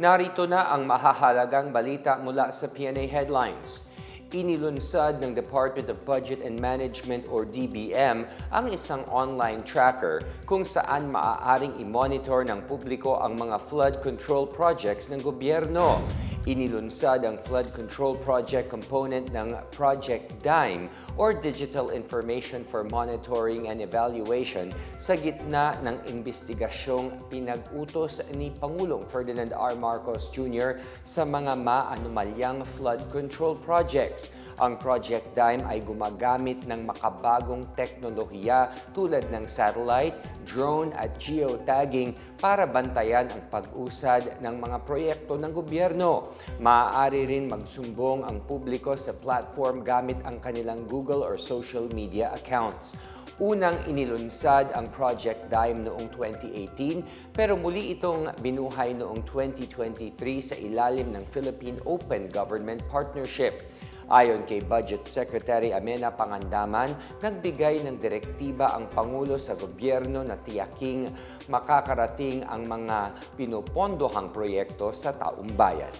Narito na ang mahahalagang balita mula sa PNA Headlines. Inilunsad ng Department of Budget and Management or DBM ang isang online tracker kung saan maaaring i-monitor ng publiko ang mga flood control projects ng gobyerno. Inilunsad ang flood control project component ng Project DIME or Digital Information for Monitoring and Evaluation sa gitna ng investigasyong pinag-utos ni Pangulong Ferdinand R. Marcos Jr. sa mga maanumalyang flood control projects. Ang Project DIME ay gumagamit ng makabagong teknolohiya tulad ng satellite, drone at geotagging para bantayan ang pag-usad ng mga proyekto ng gobyerno. Maaari rin magsumbong ang publiko sa platform gamit ang kanilang Google or social media accounts. Unang inilunsad ang Project Dime noong 2018 pero muli itong binuhay noong 2023 sa ilalim ng Philippine Open Government Partnership. Ayon kay Budget Secretary Amena Pangandaman, nagbigay ng direktiba ang Pangulo sa gobyerno na tiyaking makakarating ang mga pinupondohang proyekto sa taong bayan.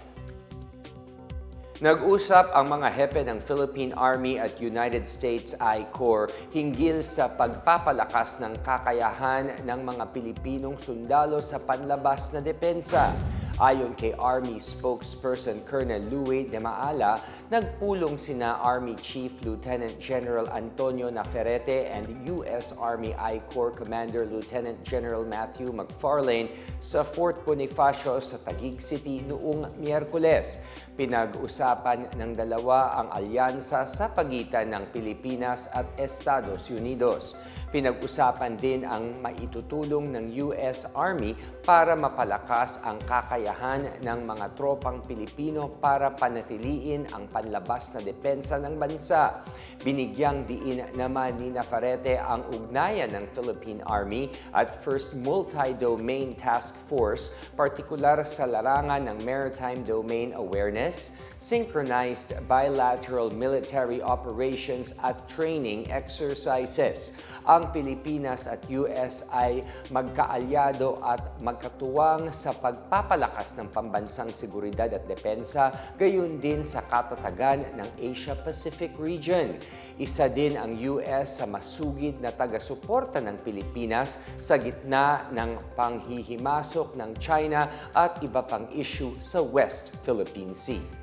Nag-usap ang mga hepe ng Philippine Army at United States I Corps hinggil sa pagpapalakas ng kakayahan ng mga Pilipinong sundalo sa panlabas na depensa. Ayon kay Army spokesperson Colonel Louie de Maala, nagpulong sina Army Chief Lieutenant General Antonio Naferrete and U.S. Army I Corps Commander Lieutenant General Matthew McFarlane sa Fort Bonifacio sa Taguig City noong Miyerkules. Pinag-usapan ng dalawa ang alyansa sa pagitan ng Pilipinas at Estados Unidos. Pinag-usapan din ang maitutulong ng U.S. Army para mapalakas ang kakayahan ng mga tropang Pilipino para panatiliin ang panlabas na depensa ng bansa. Binigyang diin naman ni Nafarete ang ugnayan ng Philippine Army at 1st Multi-Domain Task Force, partikular sa larangan ng Maritime Domain Awareness, synchronized bilateral military operations at training exercises. Ang Pilipinas at US ay magkaalyado at magkatuwang sa pagpapalakas ng pambansang seguridad at depensa, gayon din sa katatagan ng Asia-Pacific region. Isa din ang US sa masugid na taga-suporta ng Pilipinas sa gitna ng panghihimasok ng China at iba pang issue sa West Philippine Sea.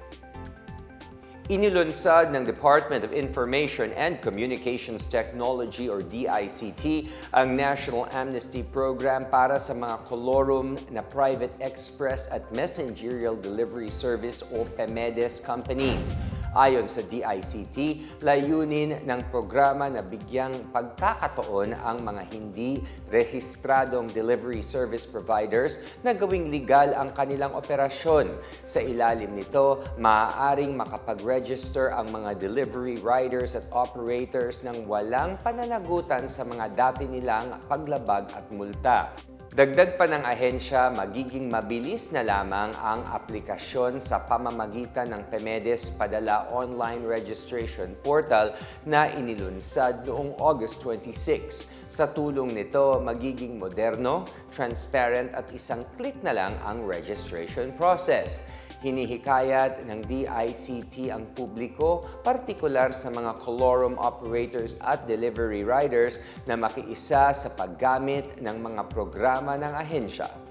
Inilunsad ng Department of Information and Communications Technology or DICT ang National Amnesty Program para sa mga kolorum na Private Express at Messengerial Delivery Service o PEMEDES companies. Ayon sa DICT, layunin ng programa na bigyang pagkakataon ang mga hindi rehistradong delivery service providers na gawing legal ang kanilang operasyon. Sa ilalim nito, maaaring makapag-register ang mga delivery riders at operators ng walang pananagutan sa mga dati nilang paglabag at multa. Dagdag pa ng ahensya, magiging mabilis na lamang ang aplikasyon sa pamamagitan ng PEMEDES Padala Online Registration Portal na inilunsad noong August 26. Sa tulong nito, magiging moderno, transparent at isang click na lang ang registration process. Hinihikayat ng DICT ang publiko, partikular sa mga colorum operators at delivery riders na makiisa sa paggamit ng mga programa ng ahensya.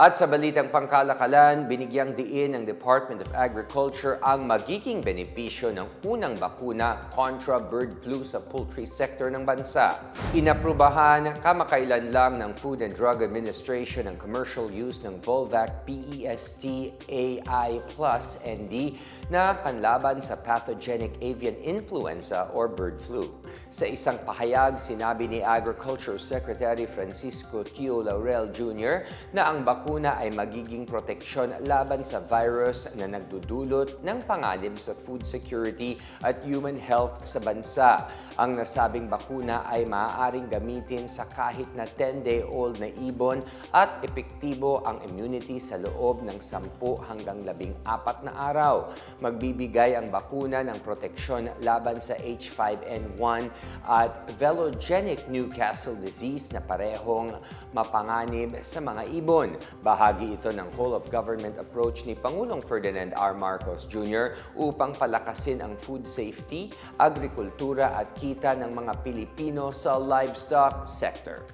At sa balitang pangkalakalan, binigyang diin ng Department of Agriculture ang magiging benepisyo ng unang bakuna kontra bird flu sa poultry sector ng bansa. Inaprubahan kamakailan lang ng Food and Drug Administration ang commercial use ng Volvac PEST AI Plus ND na panlaban sa pathogenic avian influenza or bird flu. Sa isang pahayag, sinabi ni Agriculture Secretary Francisco Tio Laurel Jr. na ang bakuna bakuna ay magiging proteksyon laban sa virus na nagdudulot ng panganib sa food security at human health sa bansa. Ang nasabing bakuna ay maaaring gamitin sa kahit na 10-day-old na ibon at epektibo ang immunity sa loob ng 10 hanggang 14 na araw. Magbibigay ang bakuna ng proteksyon laban sa H5N1 at velogenic Newcastle disease na parehong mapanganib sa mga ibon. Bahagi ito ng whole of government approach ni Pangulong Ferdinand R. Marcos Jr. upang palakasin ang food safety, agrikultura at kita ng mga Pilipino sa livestock sector.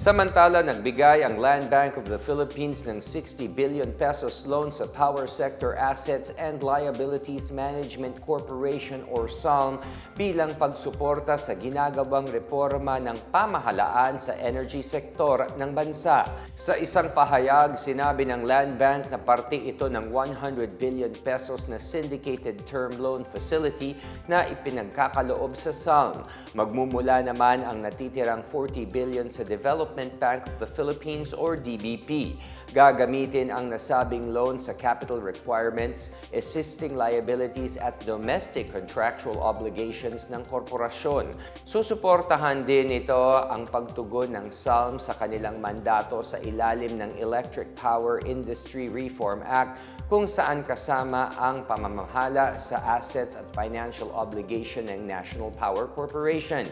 Samantala, nagbigay ang Land Bank of the Philippines ng 60 billion pesos loan sa Power Sector Assets and Liabilities Management Corporation or SALM bilang pagsuporta sa ginagawang reforma ng pamahalaan sa energy sector ng bansa. Sa isang pahayag, sinabi ng Land Bank na parte ito ng 100 billion pesos na syndicated term loan facility na ipinagkakaloob sa SALM. Magmumula naman ang natitirang 40 billion sa Development Bank of the Philippines or DBP. Gagamitin ang nasabing loan sa capital requirements, existing liabilities at domestic contractual obligations ng korporasyon. Susuportahan din ito ang pagtugon ng SALM sa kanilang mandato sa ilalim ng Electric Power Industry Reform Act kung saan kasama ang pamamahala sa assets at financial obligation ng National Power Corporation.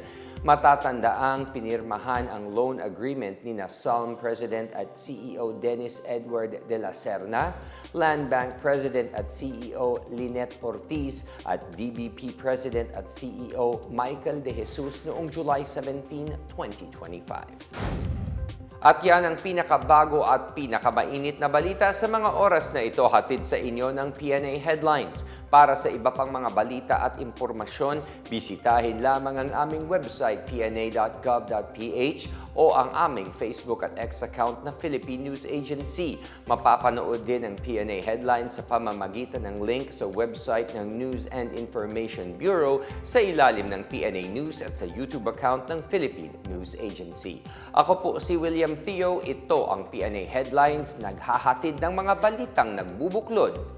Matatandaang pinirmahan ang loan agreement ni na SALM President at CEO Dennis Edward de la Serna, Land Bank President at CEO Lynette Ortiz at DBP President at CEO Michael De Jesus noong July 17, 2025. At yan ang pinakabago at pinakamainit na balita sa mga oras na ito hatid sa inyo ng PNA Headlines. Para sa iba pang mga balita at impormasyon, bisitahin lamang ang aming website pna.gov.ph o ang aming Facebook at X account na Philippine News Agency. Mapapanood din ang PNA Headlines sa pamamagitan ng link sa website ng News and Information Bureau sa ilalim ng PNA News at sa YouTube account ng Philippine News Agency. Ako po si William Theo, ito ang PNA Headlines, naghahatid ng mga balitang nagbubuklod